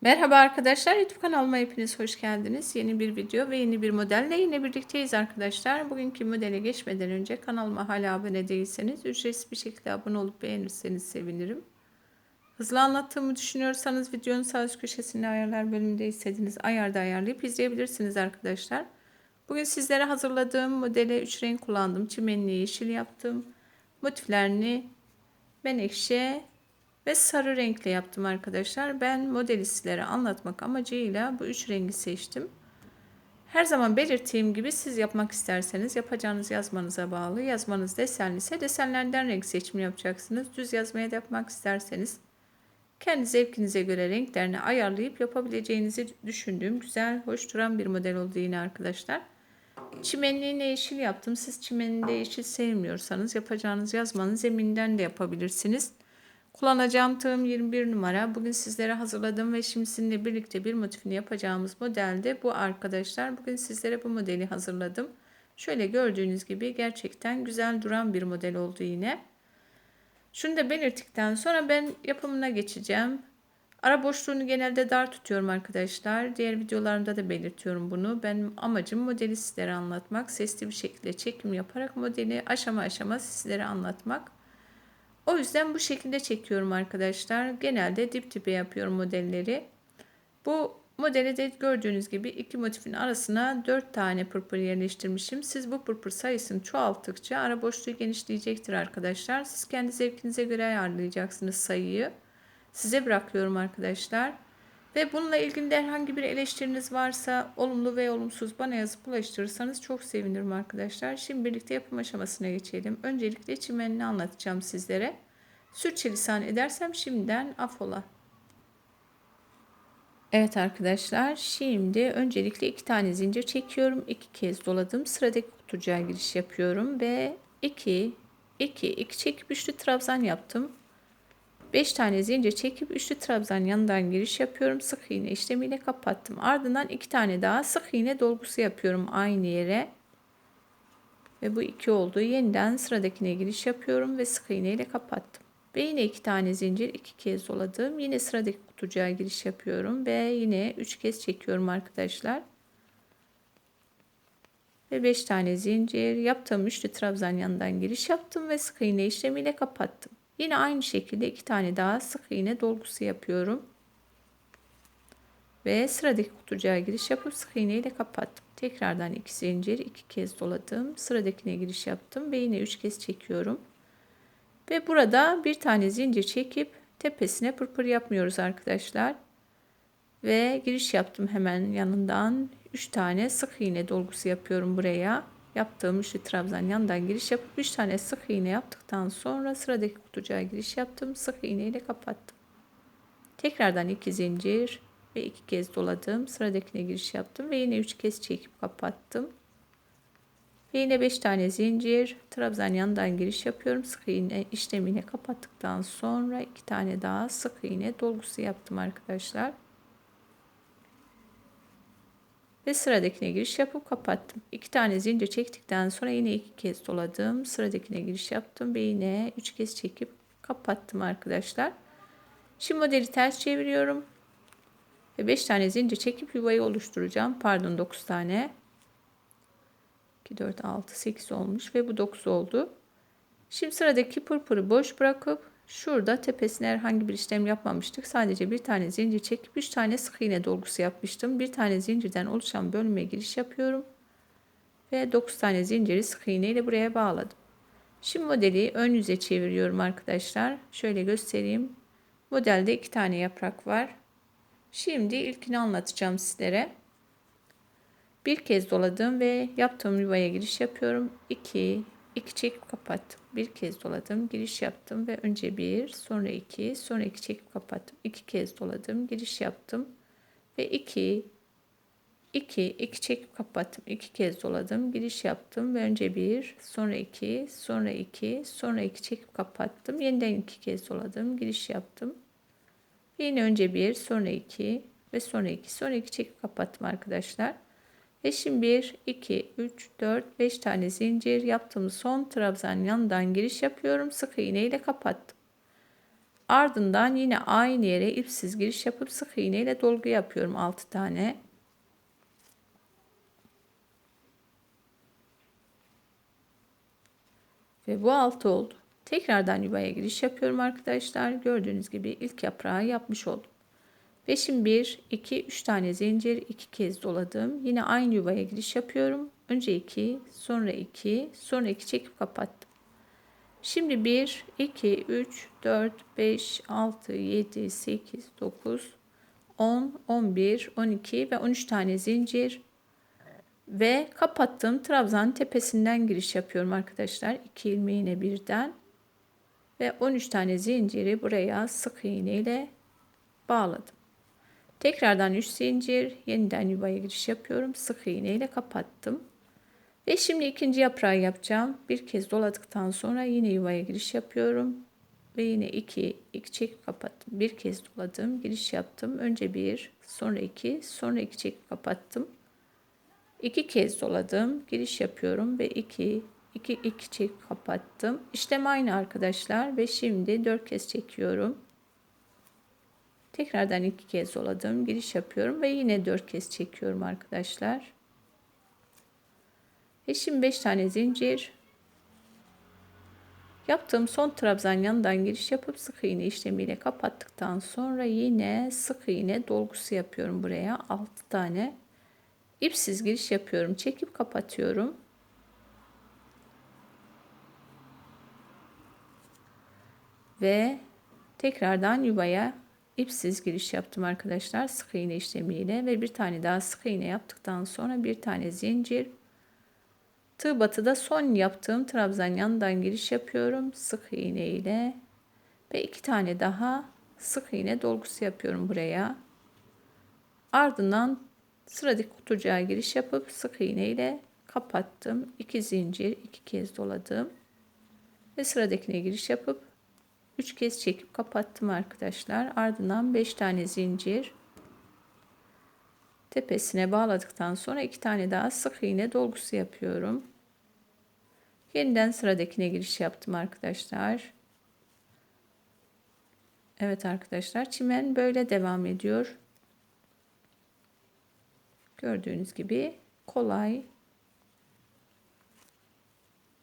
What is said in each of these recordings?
Merhaba arkadaşlar, YouTube kanalıma hepiniz hoş geldiniz. Yeni bir video ve yeni bir modelle yine birlikteyiz arkadaşlar. Bugünkü modele geçmeden önce kanalıma hala abone değilseniz ücretsiz bir şekilde abone olup beğenirseniz sevinirim. Hızlı anlattığımı düşünüyorsanız videonun sağ üst köşesinde ayarlar bölümünde istediğiniz ayarda ayarlayıp izleyebilirsiniz arkadaşlar. Bugün sizlere hazırladığım modele 3 renk kullandım. Çimenli yeşil yaptım. Motiflerini menekşe ve sarı renkle yaptım arkadaşlar. Ben modeli sizlere anlatmak amacıyla bu üç rengi seçtim. Her zaman belirttiğim gibi siz yapmak isterseniz yapacağınız yazmanıza bağlı. Yazmanız desenli ise desenlerden renk seçimi yapacaksınız. Düz yazmaya da yapmak isterseniz kendi zevkinize göre renklerini ayarlayıp yapabileceğinizi düşündüğüm güzel, hoş duran bir model oldu yine arkadaşlar. Çimenliğine yeşil yaptım. Siz çimeninde yeşil sevmiyorsanız yapacağınız yazmanın zeminden de yapabilirsiniz. Kullanacağım tığım 21 numara. Bugün sizlere hazırladığım ve şimdi sizinle birlikte bir motifini yapacağımız modelde bu arkadaşlar. Bugün sizlere bu modeli hazırladım. Şöyle gördüğünüz gibi gerçekten güzel duran bir model oldu yine. Şunu da belirttikten sonra ben yapımına geçeceğim. Ara boşluğunu genelde dar tutuyorum arkadaşlar. Diğer videolarımda da belirtiyorum bunu. Benim amacım modeli sizlere anlatmak. Sesli bir şekilde çekim yaparak modeli aşama aşama sizlere anlatmak. O yüzden bu şekilde çekiyorum arkadaşlar. Genelde dip dibe yapıyorum modelleri. Bu modeli de gördüğünüz gibi iki motifin arasına 4 tane pırpır yerleştirmişim. Siz bu pırpır sayısını çoğalttıkça ara boşluğu genişleyecektir arkadaşlar. Siz kendi zevkinize göre ayarlayacaksınız sayıyı. Size bırakıyorum arkadaşlar. Ve bununla ilgili de herhangi bir eleştiriniz varsa olumlu ve olumsuz bana yazıp ulaştırırsanız çok sevinirim arkadaşlar. Şimdi birlikte yapım aşamasına geçelim. Öncelikle çimenini anlatacağım sizlere. Sürçülisan edersem şimdiden afola. Evet arkadaşlar şimdi öncelikle iki tane zincir çekiyorum. iki kez doladım. Sıradaki kutucuğa giriş yapıyorum ve 2 2 2 çekip üçlü trabzan yaptım. 5 tane zincir çekip üçlü trabzan yanından giriş yapıyorum. Sık iğne işlemiyle kapattım. Ardından 2 tane daha sık iğne dolgusu yapıyorum aynı yere. Ve bu 2 oldu. Yeniden sıradakine giriş yapıyorum ve sık iğne ile kapattım. Ve yine 2 tane zincir 2 kez doladım. Yine sıradaki kutucuğa giriş yapıyorum ve yine 3 kez çekiyorum arkadaşlar. Ve 5 tane zincir yaptığım üçlü trabzan yanından giriş yaptım ve sık iğne işlemiyle kapattım. Yine aynı şekilde iki tane daha sık iğne dolgusu yapıyorum. Ve sıradaki kutucuğa giriş yapıp sık iğne ile kapattım. Tekrardan iki zincir iki kez doladım. Sıradakine giriş yaptım ve yine üç kez çekiyorum. Ve burada bir tane zincir çekip tepesine pırpır yapmıyoruz arkadaşlar. Ve giriş yaptım hemen yanından 3 tane sık iğne dolgusu yapıyorum buraya yaptığım üçlü trabzan yandan giriş yapıp 3 tane sık iğne yaptıktan sonra sıradaki kutucuğa giriş yaptım. Sık iğne ile kapattım. Tekrardan 2 zincir ve 2 kez doladım. Sıradakine giriş yaptım ve yine 3 kez çekip kapattım. Ve yine 5 tane zincir trabzan yandan giriş yapıyorum. Sık iğne işlemini kapattıktan sonra 2 tane daha sık iğne dolgusu yaptım arkadaşlar. Ve sıradakine giriş yapıp kapattım. İki tane zincir çektikten sonra yine iki kez doladım. Sıradakine giriş yaptım ve yine üç kez çekip kapattım arkadaşlar. Şimdi modeli ters çeviriyorum. Ve 5 tane zincir çekip yuvayı oluşturacağım. Pardon 9 tane. 2, 4, 6, 8 olmuş ve bu 9 oldu. Şimdi sıradaki pırpırı boş bırakıp Şurada tepesine herhangi bir işlem yapmamıştık. Sadece bir tane zincir çekip 3 tane sık iğne dolgusu yapmıştım. Bir tane zincirden oluşan bölüme giriş yapıyorum. Ve 9 tane zinciri sık iğne ile buraya bağladım. Şimdi modeli ön yüze çeviriyorum arkadaşlar. Şöyle göstereyim. Modelde iki tane yaprak var. Şimdi ilkini anlatacağım sizlere. Bir kez doladım ve yaptığım yuvaya giriş yapıyorum. 2, 2 çekip kapattım. Bir kez doladım, giriş yaptım ve önce bir, sonra iki, sonra iki çekip kapattım. İki kez doladım, giriş yaptım ve iki, iki, iki çekip kapattım. İki kez doladım, giriş yaptım ve önce bir, sonra iki, sonra iki, sonra iki çekip kapattım. Yeniden iki kez doladım, giriş yaptım. Ve yine önce bir, sonra iki ve sonra iki, sonra iki çekip kapattım arkadaşlar. Şimdi 1, 2, 3, 4, 5 tane zincir yaptığım son trabzan yanından giriş yapıyorum. Sık iğne ile kapattım. Ardından yine aynı yere ipsiz giriş yapıp sık iğne ile dolgu yapıyorum 6 tane. Ve bu 6 oldu. Tekrardan yuvaya giriş yapıyorum arkadaşlar. Gördüğünüz gibi ilk yaprağı yapmış oldum. Ve şimdi 1, 2, 3 tane zincir 2 kez doladım. Yine aynı yuvaya giriş yapıyorum. Önce 2, sonra 2, sonra 2 çekip kapattım. Şimdi 1, 2, 3, 4, 5, 6, 7, 8, 9, 10, 11, 12 ve 13 tane zincir ve kapattığım trabzan tepesinden giriş yapıyorum arkadaşlar. 2 ilmeğine birden ve 13 tane zinciri buraya sık iğne ile bağladım. Tekrardan 3 zincir yeniden yuvaya giriş yapıyorum. Sık iğne ile kapattım. Ve şimdi ikinci yaprağı yapacağım. Bir kez doladıktan sonra yine yuvaya giriş yapıyorum. Ve yine 2 2 çekip kapattım. Bir kez doladım, giriş yaptım. Önce 1, sonra 2, sonra 2 çekip kapattım. 2 kez doladım, giriş yapıyorum ve 2 2 2 çekip kapattım. İşlem aynı arkadaşlar ve şimdi 4 kez çekiyorum. Tekrardan 2 kez doladım, giriş yapıyorum ve yine 4 kez çekiyorum arkadaşlar. Ve şimdi 5 tane zincir. Yaptığım son trabzan yanından giriş yapıp sık iğne işlemiyle kapattıktan sonra yine sık iğne dolgusu yapıyorum buraya 6 tane. İpsiz giriş yapıyorum. Çekip kapatıyorum. Ve tekrardan yuvaya ipsiz giriş yaptım arkadaşlar. Sık iğne işlemiyle ve bir tane daha sık iğne yaptıktan sonra bir tane zincir Tığ batıda son yaptığım trabzan yanından giriş yapıyorum. Sık iğne ile ve iki tane daha sık iğne dolgusu yapıyorum buraya. Ardından sıradaki kutucuğa giriş yapıp sık iğne ile kapattım. 2 zincir iki kez doladım. Ve sıradakine giriş yapıp 3 kez çekip kapattım arkadaşlar. Ardından 5 tane zincir tepesine bağladıktan sonra iki tane daha sık iğne dolgusu yapıyorum. Yeniden sıradakine giriş yaptım arkadaşlar. Evet arkadaşlar çimen böyle devam ediyor. Gördüğünüz gibi kolay.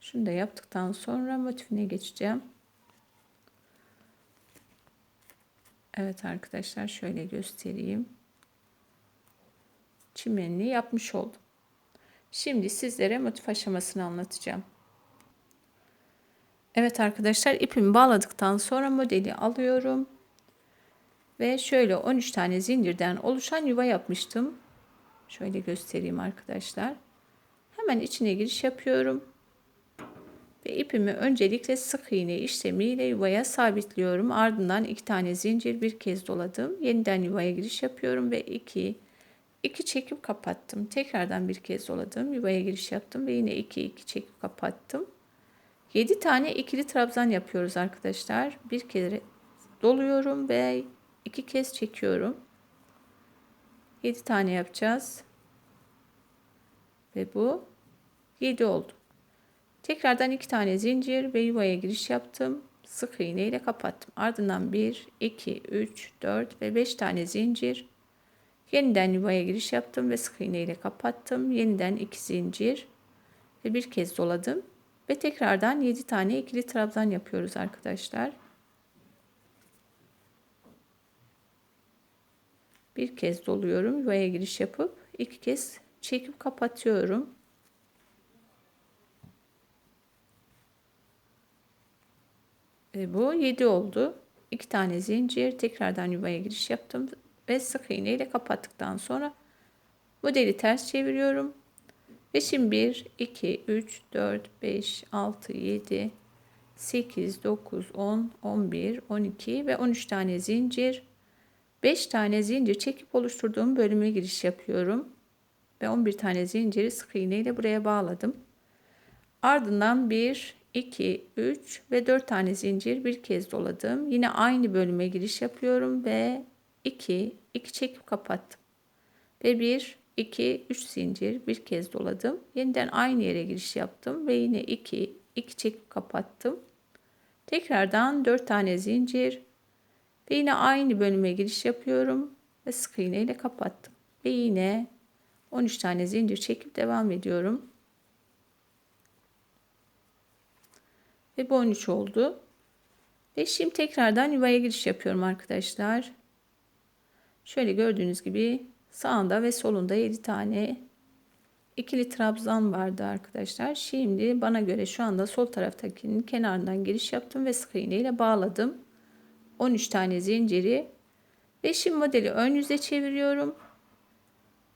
Şunu da yaptıktan sonra motifine geçeceğim. Evet arkadaşlar şöyle göstereyim çimenini yapmış oldum. Şimdi sizlere motif aşamasını anlatacağım. Evet arkadaşlar ipimi bağladıktan sonra modeli alıyorum. Ve şöyle 13 tane zincirden oluşan yuva yapmıştım. Şöyle göstereyim arkadaşlar. Hemen içine giriş yapıyorum. Ve ipimi öncelikle sık iğne işlemiyle yuvaya sabitliyorum. Ardından iki tane zincir bir kez doladım. Yeniden yuvaya giriş yapıyorum ve 2 2 çekip kapattım. Tekrardan bir kez doladım. Yuvaya giriş yaptım ve yine 2 2 çekip kapattım. 7 tane ikili trabzan yapıyoruz arkadaşlar. Bir kere doluyorum ve iki kez çekiyorum. 7 tane yapacağız. Ve bu 7 oldu. Tekrardan iki tane zincir ve yuvaya giriş yaptım. Sık iğne ile kapattım. Ardından 1, 2, 3, 4 ve 5 tane zincir Yeniden yuvaya giriş yaptım ve sık iğne ile kapattım. Yeniden iki zincir ve bir kez doladım. Ve tekrardan 7 tane ikili trabzan yapıyoruz arkadaşlar. Bir kez doluyorum. Yuvaya giriş yapıp iki kez çekip kapatıyorum. Bu 7 oldu. 2 tane zincir tekrardan yuvaya giriş yaptım ve sık iğne ile kapattıktan sonra modeli ters çeviriyorum. Ve şimdi 1, 2, 3, 4, 5, 6, 7, 8, 9, 10, 11, 12 ve 13 tane zincir. 5 tane zincir çekip oluşturduğum bölüme giriş yapıyorum. Ve 11 tane zinciri sık iğne ile buraya bağladım. Ardından 1, 2, 3 ve 4 tane zincir bir kez doladım. Yine aynı bölüme giriş yapıyorum ve 2, 2 çekip kapattım. Ve 1, 2, 3 zincir bir kez doladım. Yeniden aynı yere giriş yaptım ve yine 2, 2 çekip kapattım. Tekrardan 4 tane zincir Ve yine aynı bölüme giriş yapıyorum. Ve sık iğne ile kapattım. Ve yine 13 tane zincir çekip devam ediyorum. Ve bu 13 oldu. Ve şimdi tekrardan yuvaya giriş yapıyorum arkadaşlar. Şöyle gördüğünüz gibi sağında ve solunda 7 tane ikili trabzan vardı arkadaşlar. Şimdi bana göre şu anda sol taraftakinin kenarından giriş yaptım ve sık iğne ile bağladım. 13 tane zinciri ve şimdi modeli ön yüze çeviriyorum.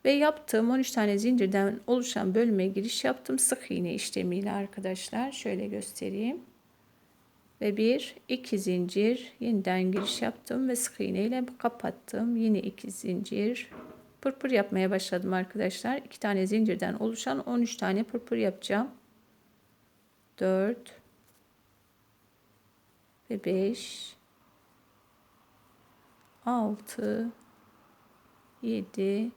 Ve yaptığım 13 tane zincirden oluşan bölüme giriş yaptım. Sık iğne işlemiyle arkadaşlar. Şöyle göstereyim. Ve bir iki zincir yeniden giriş yaptım ve sık iğne ile kapattım. Yine iki zincir pırpır yapmaya başladım arkadaşlar. İki tane zincirden oluşan 13 tane pırpır yapacağım. 4 ve 5 6 7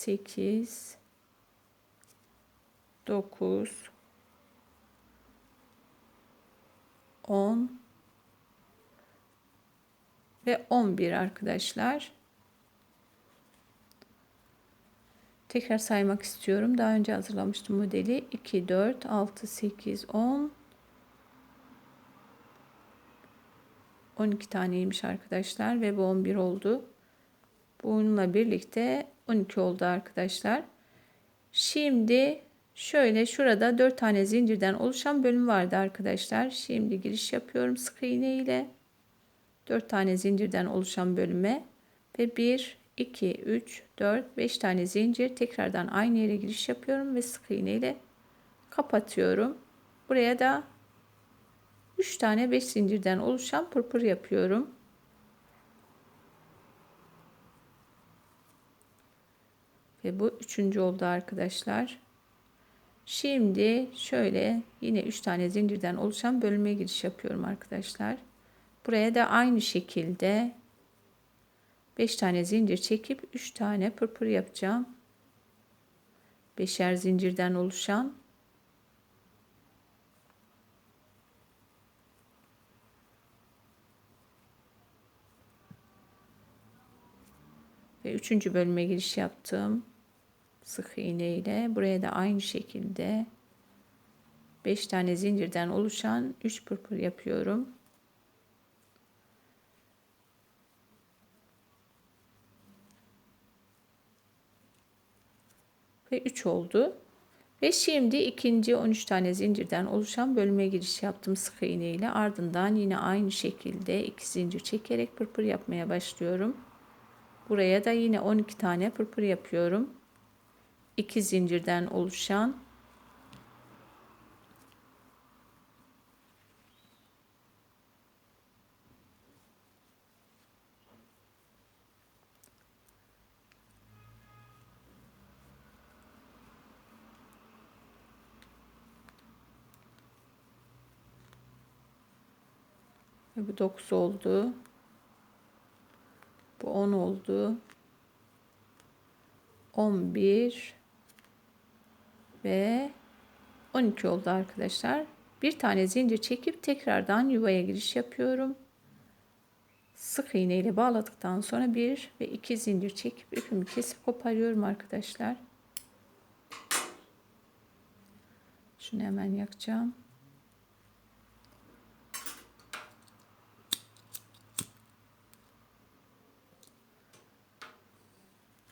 8 9 10 ve 11 arkadaşlar. Tekrar saymak istiyorum. Daha önce hazırlamıştım modeli. 2, 4, 6, 8, 10. 12 taneymiş arkadaşlar ve bu 11 oldu. Bununla birlikte 12 oldu arkadaşlar. Şimdi şöyle şurada 4 tane zincirden oluşan bölüm vardı arkadaşlar. Şimdi giriş yapıyorum sık iğne ile. 4 tane zincirden oluşan bölüme ve 1 2 3 4 5 tane zincir tekrardan aynı yere giriş yapıyorum ve sık iğne ile kapatıyorum. Buraya da 3 tane 5 zincirden oluşan pırpır yapıyorum. Ve bu üçüncü oldu arkadaşlar. Şimdi şöyle yine 3 tane zincirden oluşan bölüme giriş yapıyorum arkadaşlar. Buraya da aynı şekilde 5 tane zincir çekip 3 tane pırpır yapacağım. Beşer zincirden oluşan ve üçüncü bölüme giriş yaptım sık iğne ile buraya da aynı şekilde 5 tane zincirden oluşan 3 pırpır yapıyorum. Ve 3 oldu. Ve şimdi ikinci 13 tane zincirden oluşan bölüme giriş yaptım sık iğne ile. Ardından yine aynı şekilde 2 zincir çekerek pırpır yapmaya başlıyorum. Buraya da yine 12 tane pırpır yapıyorum. 2 zincirden oluşan bu 9 oldu. Bu 10 oldu. 11 ve 12 oldu arkadaşlar. Bir tane zincir çekip tekrardan yuvaya giriş yapıyorum. Sık iğne ile bağladıktan sonra bir ve iki zincir çekip ipimi kesip koparıyorum arkadaşlar. Şunu hemen yakacağım.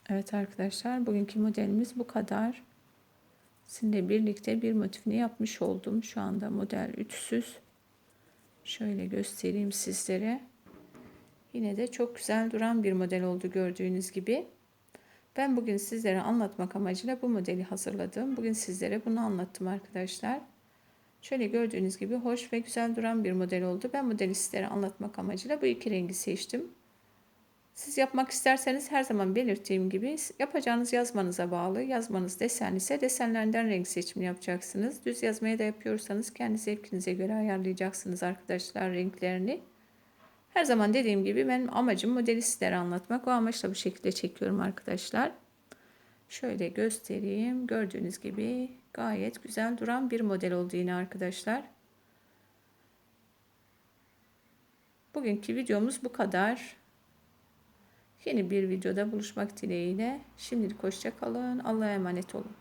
Evet arkadaşlar bugünkü modelimiz bu kadar. Sizinle birlikte bir motifini yapmış oldum. Şu anda model ütüsüz. Şöyle göstereyim sizlere. Yine de çok güzel duran bir model oldu gördüğünüz gibi. Ben bugün sizlere anlatmak amacıyla bu modeli hazırladım. Bugün sizlere bunu anlattım arkadaşlar. Şöyle gördüğünüz gibi hoş ve güzel duran bir model oldu. Ben modeli sizlere anlatmak amacıyla bu iki rengi seçtim. Siz yapmak isterseniz her zaman belirttiğim gibi yapacağınız yazmanıza bağlı. Yazmanız desen ise desenlerden renk seçimi yapacaksınız. Düz yazmaya da yapıyorsanız kendi zevkinize göre ayarlayacaksınız arkadaşlar renklerini. Her zaman dediğim gibi benim amacım modeli sizlere anlatmak. O amaçla bu şekilde çekiyorum arkadaşlar. Şöyle göstereyim. Gördüğünüz gibi gayet güzel duran bir model oldu yine arkadaşlar. Bugünkü videomuz bu kadar. Yeni bir videoda buluşmak dileğiyle. Şimdilik hoşça kalın. Allah'a emanet olun.